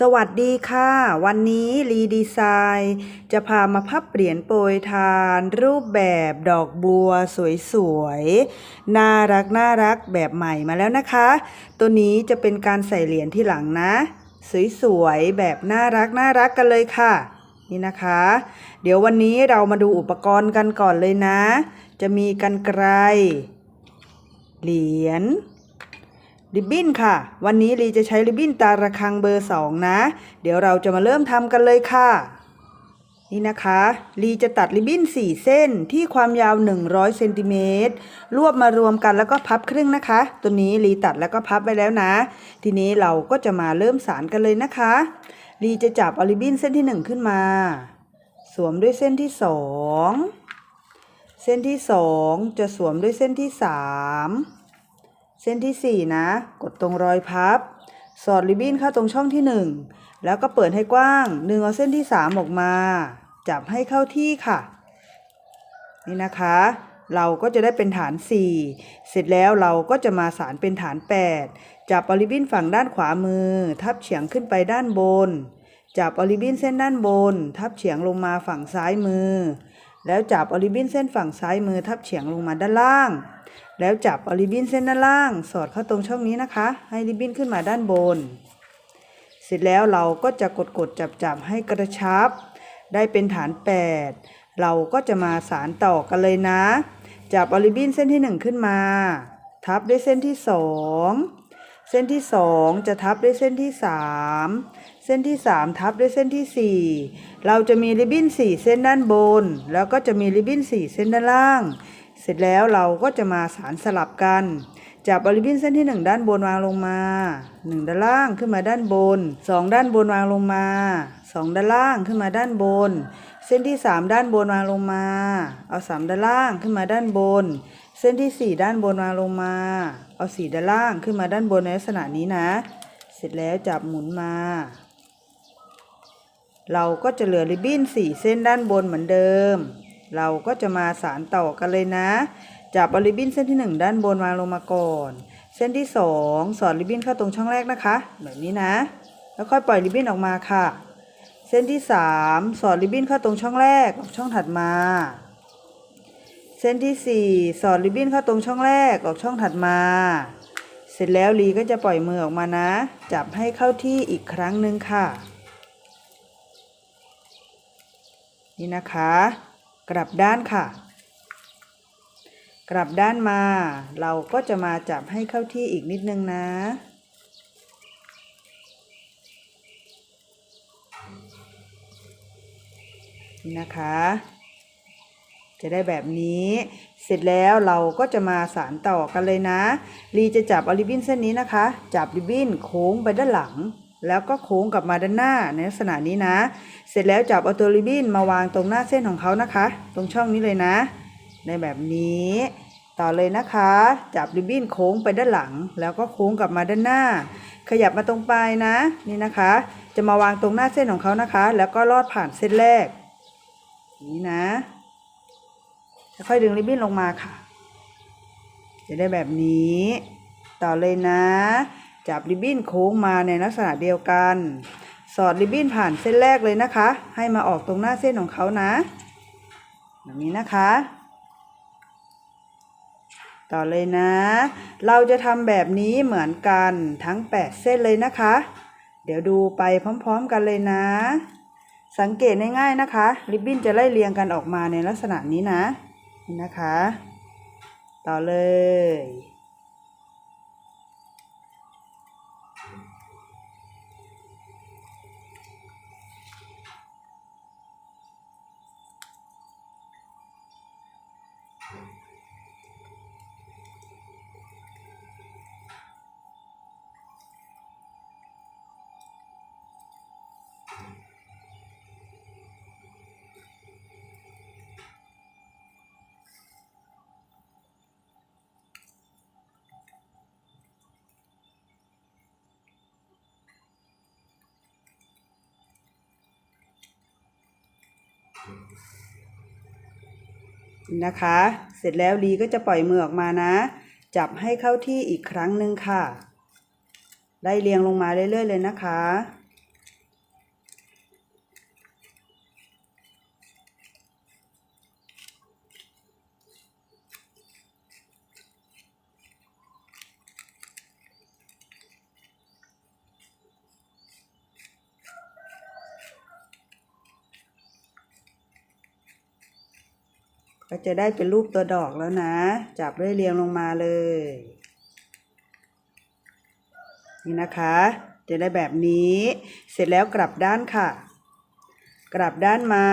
สวัสดีค่ะ วันนี้รีดีไซน์จะพามาพับเหรียญโปรยทาน รูปแบบดอกบัวสวยๆ น่ารักน่ารักแบบใหม่มาแล้วนะคะ ตัวนี้จะเป็นการใส่เหรียญที่หลังนะ สวยๆ แบบน่ารักน่ารักกันเลยค่ะ นี่นะคะ เดี๋ยววันนี้เรามาดูอุปกรณ์กันก่อนเลยนะ จะมีกันไกรเหรียญ ริบบิ้นค่ะ วันนี้ลีจะใช้ริบบิ้นตาระคังเบอร์ 2 นะ เดี๋ยวเราจะมาเริ่มทำกันเลยค่ะ นี่นะคะ ลีจะตัดริบบิ้น 4 เส้นที่ความยาว 100เซนติเมตรรวบมารวมกันแล้วก็พับครึ่งนะคะ ตัวนี้ลีตัดแล้วก็พับไปแล้วนะ ทีนี้เราก็จะมาเริ่มสารกันเลยนะคะ ลีจะจับเอาริบบิ้นเส้นที่ 1 ขึ้นมา สวมด้วยเส้นที่ 2 เส้นที่ 2 จะสวมด้วยเส้นที่ 3 เส้นที่ 4 นะ กดตรงรอยพับ สอดริบบิ้นเข้าตรงช่องที่ 1 แล้วก็เปิดให้กว้างดึงเอาเส้นที่ 3 ออกมา จับให้เข้าที่ค่ะ นี่นะคะ เราก็จะได้เป็นฐาน 4 เสร็จแล้วเราก็จะมาสารเป็นฐาน 8 จับอริบบิ้นฝั่งด้านขวามือ ทับเฉียงขึ้นไปด้านบน จับอริบบิ้นเส้นด้านบน ทับเฉียงลงมาฝั่งซ้ายมือ แล้วจับอริบบิ้นเส้นฝั่งซ้ายมือ ทับเฉียงลงมาด้านล่าง แล้วจับเอาริบบิ้นเส้นด้านล่าง สอดเข้าตรงช่องนี้นะคะ ให้ริบบิ้นขึ้นมาด้านบน เสร็จแล้วเราก็จะกดกดจับจับให้กระชับ ได้เป็นฐาน 8 เราก็จะมาสารต่อกันเลยนะ จับเอาริบบิ้นเส้นที่ 1 ขึ้นมา ทับด้วยเส้นที่ 2เส้นที่ 2 จะทับด้วยเส้นที่ 3 เส้นที่ 3 ทับด้วยเส้นที่ 4 เราจะมีริบบิ้น 4 เส้นด้านบน แล้วก็จะมีริบบิ้น 4 เส้นด้านล่าง สร็จแล้วเราก็จะมาสารสลับกัน จับบริบินเส้นที่ 1 ด้านบนวางลงมา 1 ด้านล่างขึ้นมาด้านบน 2 ด้านบนวางลงมา 2 ด้านล่างขึ้นมาด้านบน เส้นที่ 3 ด้านบนวางลงมา เอา 3 ด้านล่างขึ้นมาด้านบน เส้นที่ 4 ด้านบนวางลงมา เอา 4 ด้านล่างขึ้นมาด้านบนในลักษณะนี้นะ เสร็จแล้วจับหมุนมา เราก็จะเหลือริบบิ้น4 เส้นด้านบนเหมือนเดิม เราก็จะมาสารต่อกันเลยนะ จับริบบิ้นเส้นที่ 1 ด้านบนวางลงมาก่อน เส้นที่ 2 สอดริบบิ้นเข้าตรงช่องแรกนะคะแบบนี้นะ แล้วค่อยปล่อยริบบิ้นออกมาค่ะ เส้นที่ 3 สอดริบบิ้นเข้าตรงช่องแรกออกช่องถัดมา เส้นที่ 4 สอดริบบิ้นเข้าตรงช่องแรกออกช่องถัดมา เสร็จแล้วลีก็จะปล่อยมือออกมานะ จับให้เข้าที่อีกครั้งหนึ่งค่ะ นี่นะคะ กลับด้านค่ะ กลับด้านมา เราก็จะมาจับให้เข้าที่อีกนิดนึงนะ นะคะ จะได้แบบนี้ เสร็จแล้วเราก็จะมาสารต่อกันเลยนะ ลีจะจับอาริบินเส้นนี้นะคะ จับริบบินโค้งไปด้านหลัง แล้วก็โค้งกลับมาด้านหน้าในลักษณะนี้นะ เสร็จแล้วจับเอาตัวริบบิ้นมาวางตรงหน้าเส้นของเขานะคะ ตรงช่องนี้เลยนะ ในแบบนี้ ต่อเลยนะคะ จับริบบิ้นโค้งไปด้านหลัง แล้วก็โค้งกลับมาด้านหน้า ขยับมาตรงปลายนะ นี่นะคะ จะมาวางตรงหน้าเส้นของเขานะคะ แล้วก็ลอดผ่านเส้นแรก นี่นะค่อยดึงริบบิ้นลงมาค่ะ จะได้แบบนี้ ต่อเลยนะ จับริบบิ้นโค้งมาในลักษณะเดียวกัน สอดริบบิ้นผ่านเส้นแรกเลยนะคะ ให้มาออกตรงหน้าเส้นของเขานะแบบนี้นะคะ ต่อเลยนะ เราจะทำแบบนี้เหมือนกันทั้ง 8 เส้นเลยนะคะ เดี๋ยวดูไปพร้อมๆกันเลยนะ สังเกตง่ายๆนะคะ ริบบิ้นจะไล่เรียงกันออกมาในลักษณะนี้นะนี่นะคะ ต่อเลย นะคะ เสร็จแล้วลีก็จะปล่อยมือออกมานะ จับให้เข้าที่อีกครั้งหนึ่งค่ะไล่เรียงลงมาเรื่อยๆเลยนะคะ ก็จะได้เป็นรูปตัวดอกแล้วนะ จับเรื่อยเรียงลงมาเลย นี่นะคะ จะได้แบบนี้ เสร็จแล้วกลับด้านค่ะ กลับด้านมา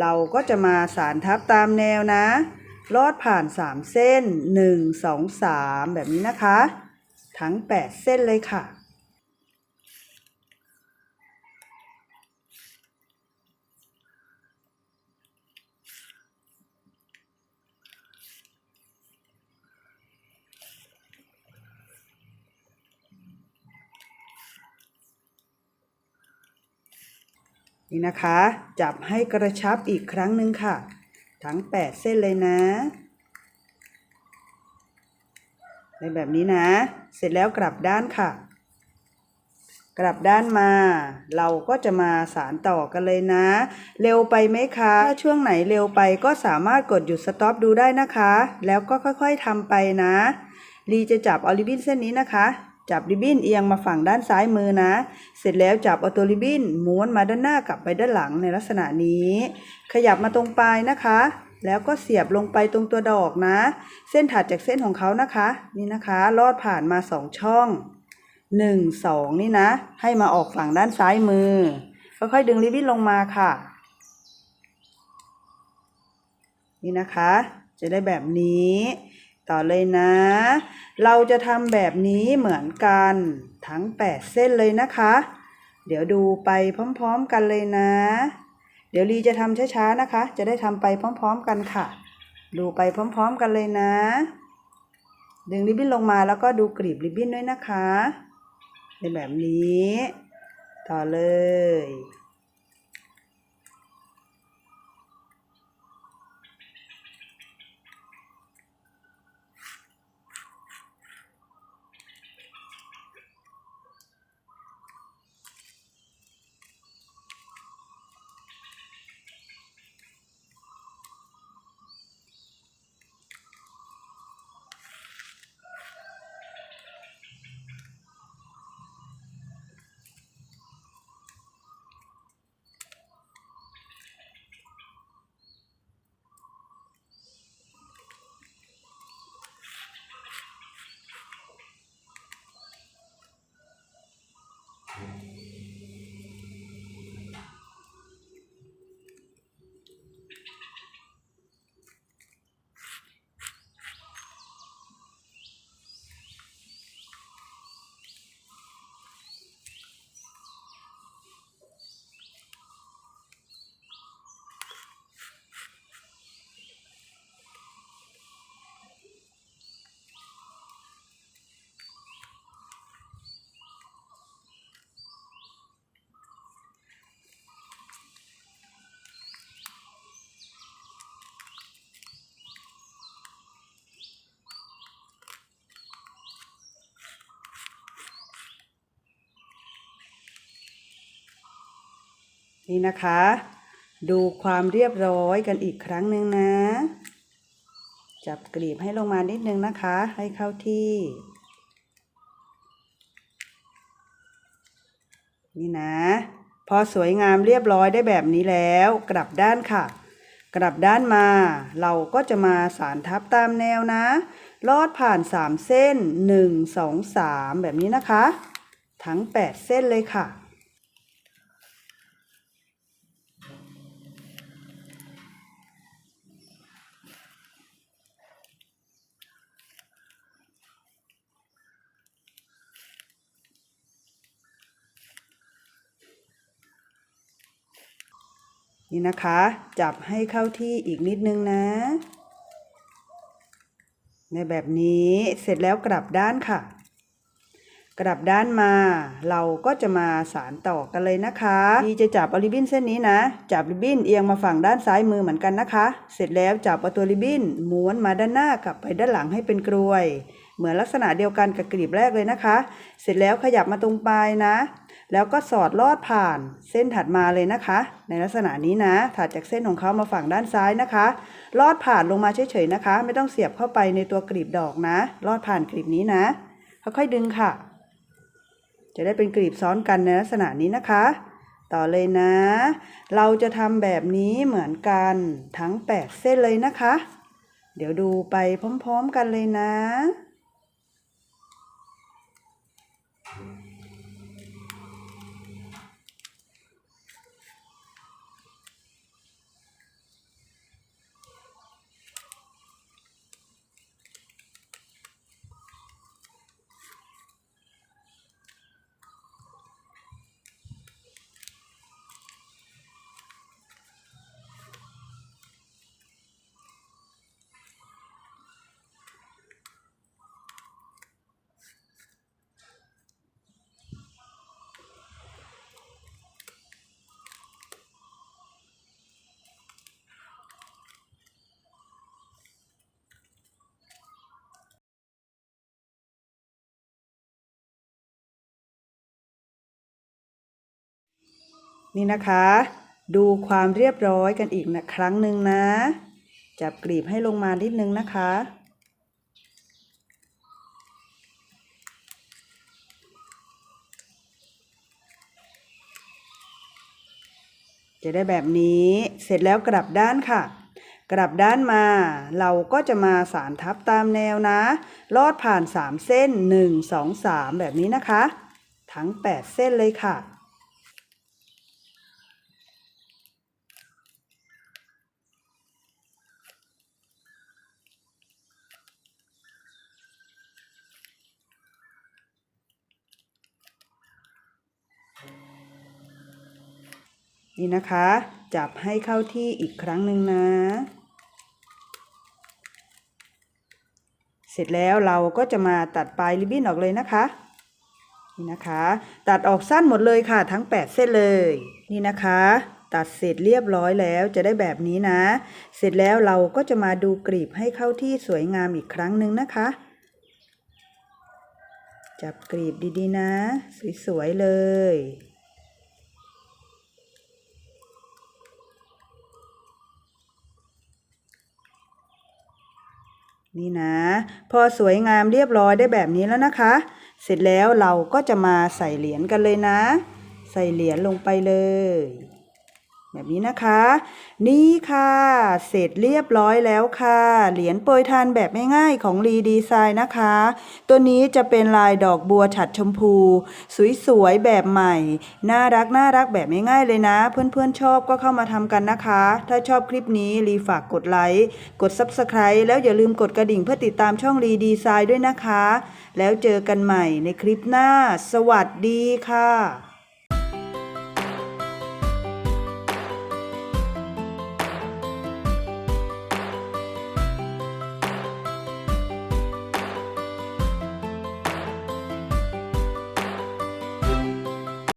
เราก็จะมาสารทับตามแนวนะ ลอดผ่าน 3 เส้น 1 2 3 แบบนี้นะคะ ทั้ง 8 เส้นเลยค่ะ นี่นะคะ จับให้กระชับอีกครั้งหนึ่งค่ะ ทั้ง 8 เส้นเลยนะในแบบนี้นะ เสร็จแล้วกลับด้านค่ะ กลับด้านมา เราก็จะมาสารต่อกันเลยนะ เร็วไปไหมคะ ถ้าช่วงไหนเร็วไปก็สามารถกดหยุดสต็อปดูได้นะคะ แล้วก็ค่อยๆทำไปนะ ลีจะจับเอาริบินเส้นนี้นะคะ จับริบบิ้นเอียงมาฝั่งด้านซ้ายมือนะ เสร็จแล้วจับเอาตัวริบบิ้นม้วนมาด้านหน้ากลับไปด้านหลังในลักษณะนี้ ขยับมาตรงปลายนะคะ แล้วก็เสียบลงไปตรงตัวดอกนะ เส้นถัดจากเส้นของเขานะคะ นี่นะคะ ลอดผ่านมาสองช่องหนึ่งสองนี่นะ ให้มาออกฝั่งด้านซ้ายมือ ค่อยๆดึงริบบิ้นลงมาค่ะ นี่นะคะ จะได้แบบนี้ ต่อเลยนะ เราจะทำแบบนี้เหมือนกันทั้ง 8 เส้นเลยนะคะ เดี๋ยวดูไปพร้อมๆกันเลยนะ เดี๋ยวลีจะทำช้าๆนะคะ จะได้ทำไปพร้อมๆกันค่ะ ดูไปพร้อมๆกันเลยนะ ดึงริบบิ้นลงมาแล้วก็ดูกรีบริบบิ้นด้วยนะคะเป็นแบบนี้ ต่อเลย นี่นะคะ ดูความเรียบร้อยกันอีกครั้งหนึ่งนะ จับกลีบให้ลงมานิดนึงนะคะ ให้เข้าที่ นี่นะ พอสวยงามเรียบร้อยได้แบบนี้แล้ว กลับด้านค่ะ กลับด้านมา เราก็จะมาสารทับตามแนวนะ ลอดผ่าน 3 เส้น 1 2 3 แบบนี้นะคะ ทั้ง 8 เส้นเลยค่ะ นี่นะคะ จับให้เข้าที่อีกนิดนึงนะ ในแบบนี้เสร็จแล้วกลับด้านค่ะ กลับด้านมาเราก็จะมาสารต่อกันเลยนะคะดีจะจับอาริบบิ้นเส้นนี้นะ จับริบบิ้นเอียงมาฝั่งด้านซ้ายมือเหมือนกันนะคะ เสร็จแล้วจับเอาตัวริบบิ้นม้วนมาด้านหน้ากลับไปด้านหลังให้เป็นกรวย เหมือนลักษณะเดียวกันกับกลีบแรกเลยนะคะ เสร็จแล้วขยับมาตรงปลายนะ แล้วก็สอดลอดผ่านเส้นถัดมาเลยนะคะ ในลักษณะนี้นะ ถัดจากเส้นของเขามาฝั่งด้านซ้ายนะคะ ลอดผ่านลงมาเฉยๆนะคะ ไม่ต้องเสียบเข้าไปในตัวกลีบดอกนะ ลอดผ่านกลีบนี้นะ ค่อยๆดึงค่ะ จะได้เป็นกลีบซ้อนกันในลักษณะนี้นะคะ ต่อเลยนะ เราจะทำแบบนี้เหมือนกันทั้ง 8 เส้นเลยนะคะ เดี๋ยวดูไปพร้อม ๆ กันเลยนะ นี่นะคะ ดูความเรียบร้อยกันอีกนะครั้งหนึ่งนะ จับกลีบให้ลงมานิดนึงนะคะ จะได้แบบนี้เสร็จแล้วกลับด้านค่ะกลับด้านมา เราก็จะมาสารทับตามแนวนะ ลอดผ่าน 3 เส้น 1 2 3 แบบนี้นะคะ ทั้ง 8 เส้นเลยค่ะ นี่นะคะ จับให้เข้าที่อีกครั้งหนึ่งนะ เสร็จแล้วเราก็จะมาตัดปลายริบบิ้นออกเลยนะคะนี่นะคะ ตัดออกสั้นหมดเลยค่ะทั้ง 8 เส้นเลย นี่นะคะ ตัดเสร็จเรียบร้อยแล้วจะได้แบบนี้นะ เสร็จแล้วเราก็จะมาดูกรีบให้เข้าที่สวยงามอีกครั้งหนึ่งนะคะ จับกรีบดีๆนะ สวยๆเลย นี่นะ พอสวยงามเรียบร้อยได้แบบนี้แล้วนะคะ เสร็จแล้วเราก็จะมาใส่เหรียญกันเลยนะ ใส่เหรียญลงไปเลย แบบนี้นะคะ นี่ค่ะ เสร็จเรียบร้อยแล้วค่ะ เหรียญโปรยทานแบบง่ายๆของรีดีไซน์นะคะ ตัวนี้จะเป็นลายดอกบัวฉัดชมพู สวยๆแบบใหม่ น่ารักน่ารักแบบง่ายๆเลยนะ เพื่อนๆชอบก็เข้ามาทำกันนะคะ ถ้าชอบคลิปนี้รีฝากกดไลค์กด Subscribe แล้วอย่าลืมกดกระดิ่งเพื่อติดตามช่องรีดีไซน์ด้วยนะคะ แล้วเจอกันใหม่ในคลิปหน้า สวัสดีค่ะ